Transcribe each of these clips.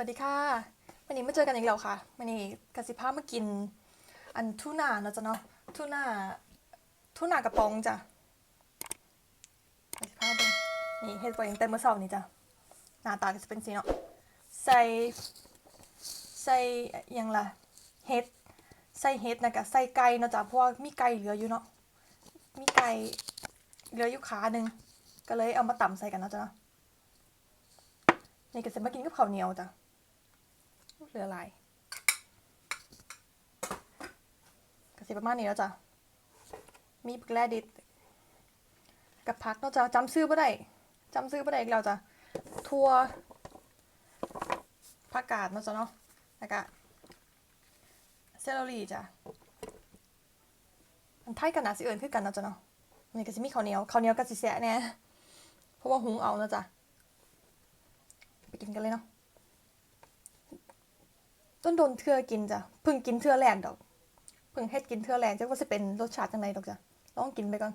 วัสดีค่ะ วันนี้มาเจอกันอีกแล้วค่ะ วันนี้กสิภามากิน อันทูน่าเนาะจ้ะเนาะ ทูน่า ทูน่ากระป๋องจ้ะกสิภาเป็นนี่เฮ็ดไว้ตั้งแต่เมื่อเช้านี้จ้ะ หน้าตาก็จะเป็นสีเนาะ ใส่ ใส่ยังล่ะ เฮ็ด ใส่เฮ็ดนะกะใส่ไก่เนาะจ้ะ เพราะว่ามีไก่เหลืออยู่เนาะ มีไก่เหลืออยู่ขาหนึ่ง ก็เลยเอามาตำใส่กันเนาะจ้ะเนาะนี่ก็จะมากินกับข้าวเหนียวจ้ะ เหลือลายก็สิประมาณนี้แล้วจ้ะ มีปลาแรดิดกับผักเนาะจ้ะจำซื้อบ่ได้จำซื้อบ่ได้อีกแล้วจ้ะทัวผักกาดเนาะจ้ะเนาะแล้วก็เซลลี่จ้ะมันไทยกันนะสิเอิญคือกันเนาะจ้ะเนาะนี่ก็สิมีข้าวเหนียวข้าวเหนียวก็สิแสะแน่เพราะว่าหุงเอาเนาะจ้ะไปกินกันเลยเนาะ ต้นโดนเทือกินจ้ะเพิ่งกินเทือแรกดอกเพิ่งเฮ็ดกินเทือแรกจ้ะว่าจะเป็นรสชาติจังไดดอกจ้ะลองกินไปก่อน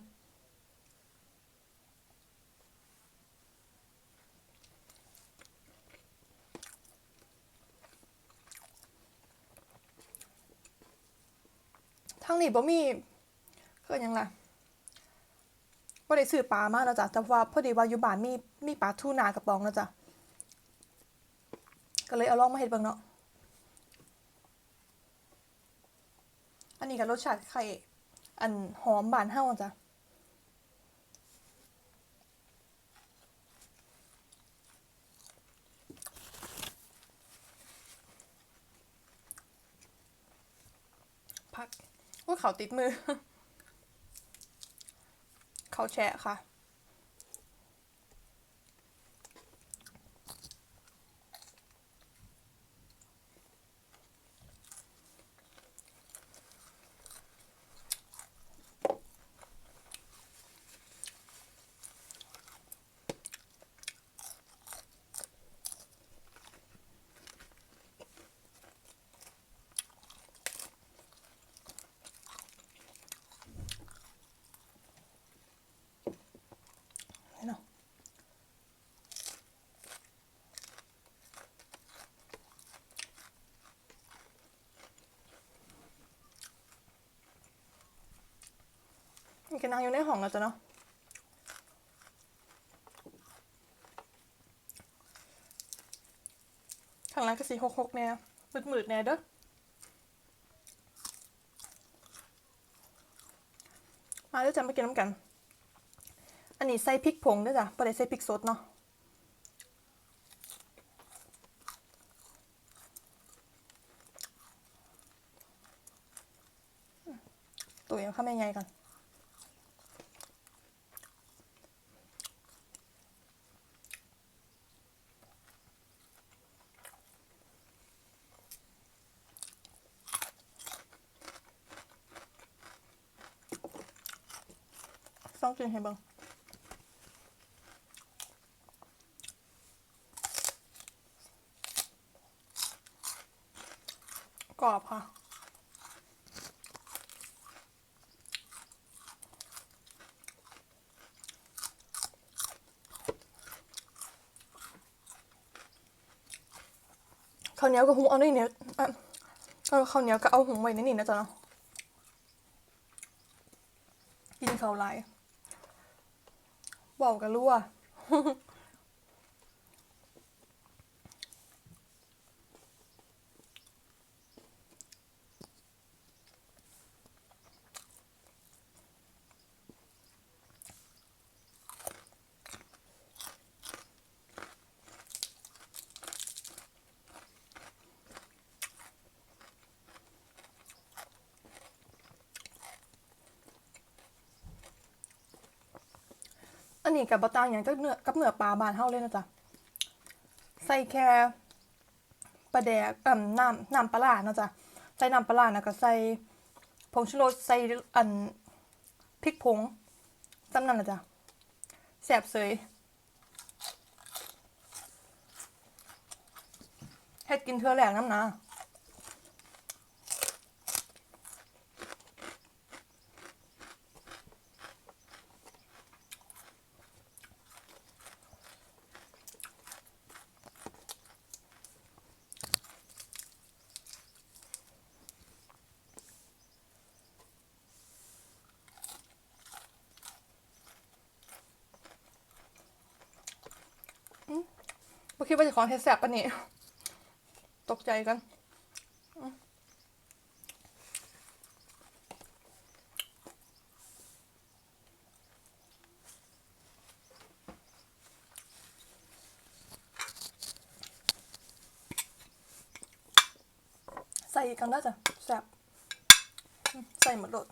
ทางนี้บ่มีคือยังล่ะบ่ได้ซื้อปลามาแล้วจ้ะแต่ว่าพอดีว่าอยู่บ้านมีมีปลาทูน่ากระป๋องแล้วจ้ะก็เลยเอาลองมาเห็ดเบิ่งเนาะ อันนี้ก็รสชาติไข่อันหอมบานเฮาจ้ะพักว่าเขาติดมือ เขาแชะค่ะ มีก็นั่งอยู่ในห้องแล้วจ้ะเนาะข้างล่างก็สีหกหกแน่มืดๆแน่เด้อมาเด้อจ้ะมากินน้ำกัน อันนี้ใส่พริกผงด้วยจ้ะบ่ได้ใส่พริกสดเนาะ ตัวยังข้ามใหญ่ๆก่อน ต้องกินให้เบิ่งกรอบค่ะข้าวเหนียวกับหุงเอาในนี้อะเอาข้าวเหนียวก็เอาหุงไว้ในนี้นะจ๊ะเนาะกินข้าวหลายเบากันรั่ว นนี้กับบะตางอย่างก็เนื้อกับเนื้อปลาบานเฮาเลยนะจ๊ะใส่แค่ปลาแดกอ่ำน้ำน้ำปลาร้าเนาะจ๊ะใส่น้ำปลาร้านะก็ใส่ผงชูรสใส่อันพริกผงจำนั่นนะจ๊ะแสบเสยเฮ็ดกินเทื่อแหลกน้ำนะ คิดว่าจะของเทสแสบปะนี่ตกใจกันใส่อีกกันได้จ้ะแสบใส่หมดโดด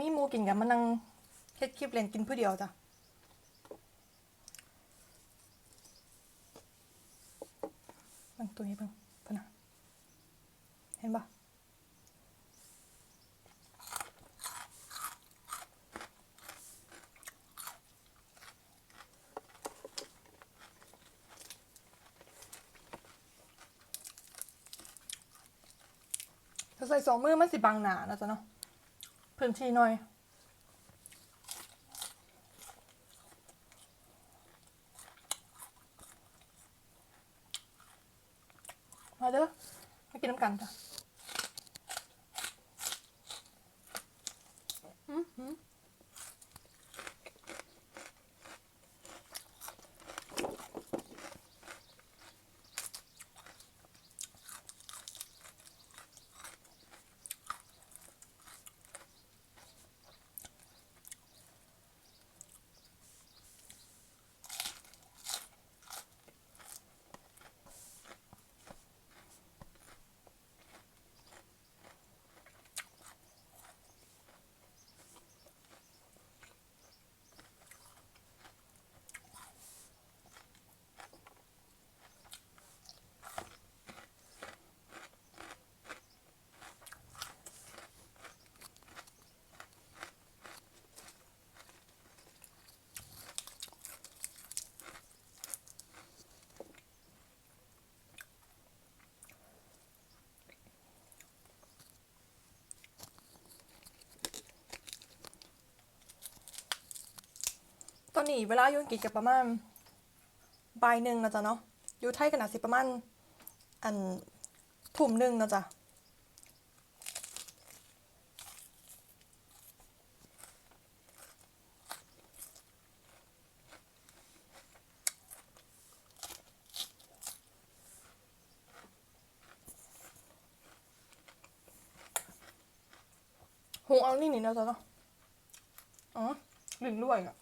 มีหมูกินกันมานั่งเฮ็ดคลิปเล่นกินผู้เดียวจ้ะเบิ่งตัวนี้เบิ่งพนะเห็นปะถ้าใส่สองมือมันสิบังหนานะจ๊ะเนาะ พื้นที่หน่อย มาเด้อมากินน้ำกันจ้ะอืม อนนี้เวลาอยู่อังกฤษกับประมาณบ่ายหนึ่งนะจ๊ะเนาะอยู่ไทยขนาดสิประมาณอันทุ่มหนึ่งนะจ๊ะหงเอานี่นี่นะจ๊ะเนาะอ๋อลิ้นด้วยอะ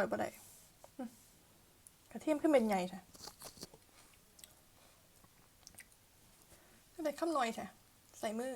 อยบ่ได้กระเทียมขึ้นเป็นใหญ่ใช่ก็ได้ข้ามหน่อยใช่ใส่มือ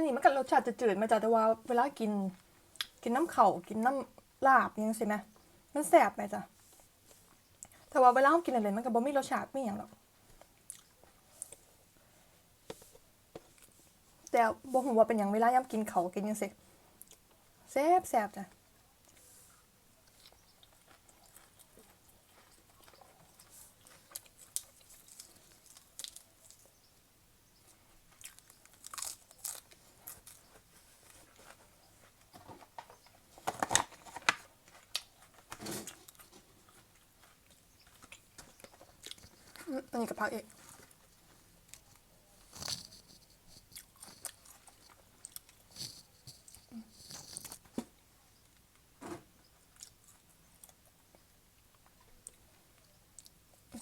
นนี้มันก็รสชาติจืดๆมาจากแต่ว่าเวลากิน กินน้ำเข่ากินน้ำลาบยังสินะมันแสบไหมจ้ะแต่ว่าเวลาเรากินอะไรมันก็บ่มีรสชาติไม่อย่างหรอกแต่บ่หูว่าเป็นอย่างเวลายามกินเขากินยังสิแซบแซบจ้ะ นี้กับพักอีก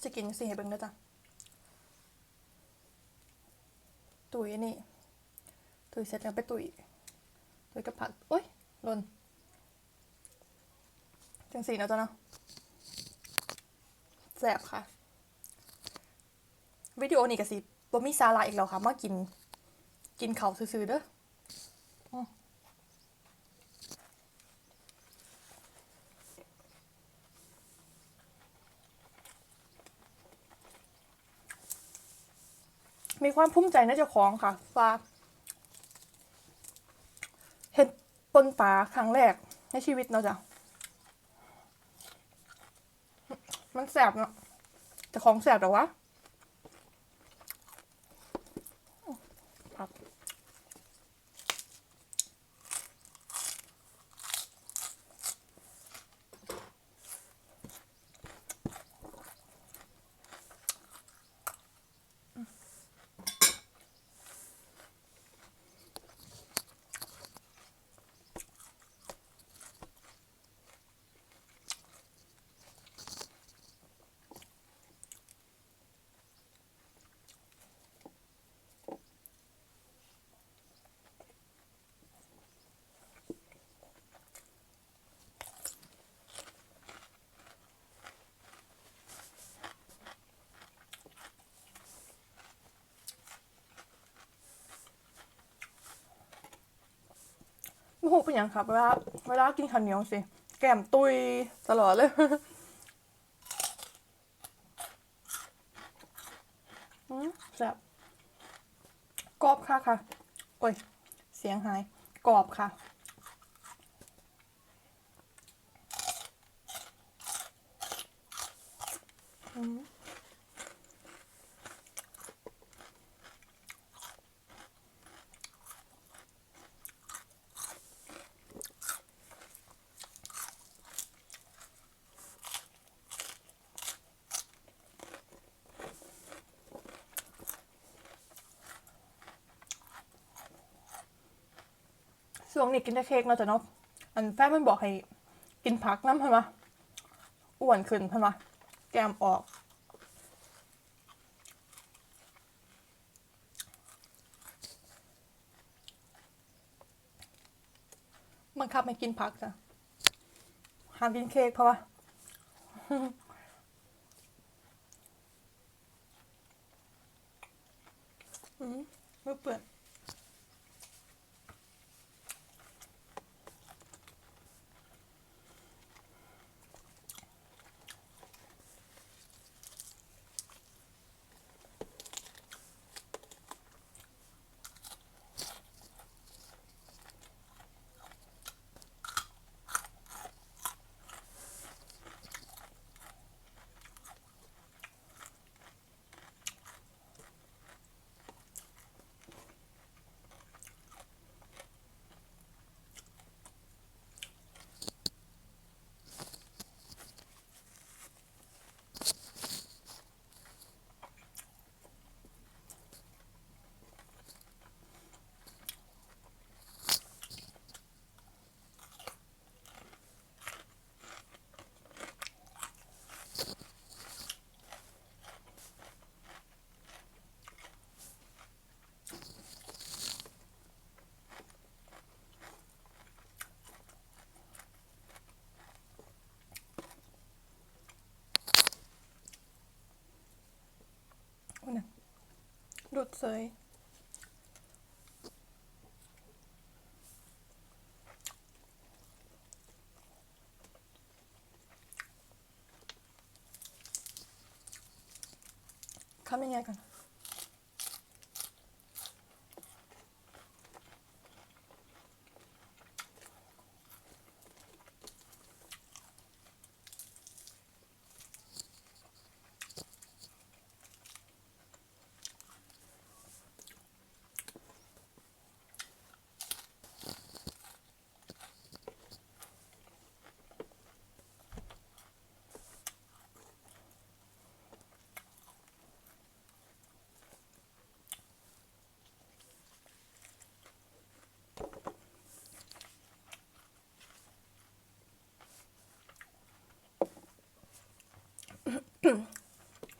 จะกินสิให้เบิ่งเด้อจ้ะตุ๋ยนี่ ตุ๋ยเสร็จแล้วไปตุ๋ยตุ๋ยกับผักโอ๊ยล่นจังสีเนาะจ้ะเนาะแสบค่ะ วิดีโอนี้ก็สิบ่มีสาระอีกแล้วค่ะมากิน กินเขาวซื่อๆเด้ออืมมีความภูมิใจในเจ้าของค่ะว่าเห็นปนปลาครั้งแรกในชีวิตเนาะจ้ะ มันแสบเนาะแต่ของแสบแต่ว่า หูเป็นอย่างครับเวลาเวลากินข้าวเหนียวสิ แก้มตุยตลอดเลยอืมแซ่บกรอบค่ะค่ะ โอ้ย เสียงหาย กรอบค่ะอืม ช่วงนี้กินแต่เค้กเนาะจ้ะเนาะอันแฟนมันบอกให้กินผักน้ำใช่ไหมอ้วนขึ้นใช่ไหมแก้มออกบังคับไม่กินผักจ้ะห้ามกินเค้กเพราะว่าอืมไม่เปื่อน นะ ดูดเสยทำยั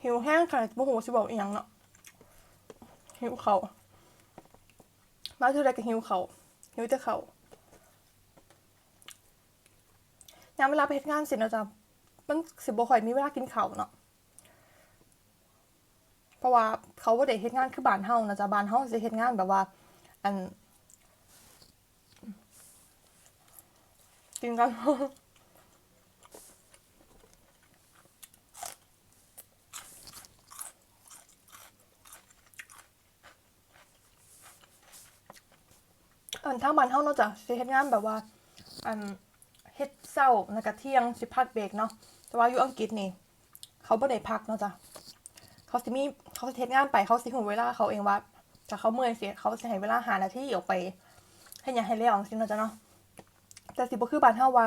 หิวแห้งขนาดโมโหสิบอกอีหยังเนาะหิวเขามาเท่าไรก็หิวเขาหิวแต่เขายามเวลาไปเฮ็ดงานเสร็จนะจ๊ะมันสิบ่ค่อยมีเวลากินเข้าเนาะเพราะว่าเขาบ่ได้เฮ็ดงานคือบานเฮานะจ๊ะบานเฮาสิเฮ็ดงานแบบว่า อันกินกัน อันทางบ้านเฮาเนาะจ้ะสิเฮ็ดงานแบบว่า อันเฮ็ดเช้าแล้วก็เที่ยงสิพักเบรกเนาะแต่ว่าอยู่อังกฤษนี่ เขาบ่ได้พักเนาะจ้ะเขาสิมีเขาสิเฮ็ดงานไปเขาสิฮู้เวลาเขาเองว่าถ้าเขาเมื่อยสิเขาสิให้เวลาหานาทีออกไปเฮ็ดหยังให้แล้วจังซี่เนาะจ้ะเนาะแต่สิบ่คือบ้านเฮาว่า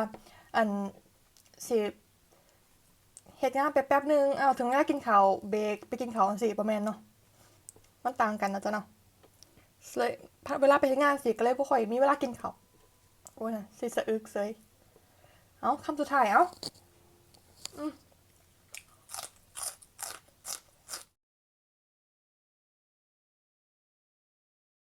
อันสิเฮ็ดงานไปแป๊บนึงเอ้าถึงเวลากินข้าวเบรกไปกินข้าวจังซี่ประมาณเนาะมันต่างกันนะจ้ะเนาะ เลยเวลาไปทำงานสิก็เลยบ่ค่อยมีเวลากินข้าวโอ้ยนะสิสะอึกเซยเอาคำสุดท้ายเอาอืม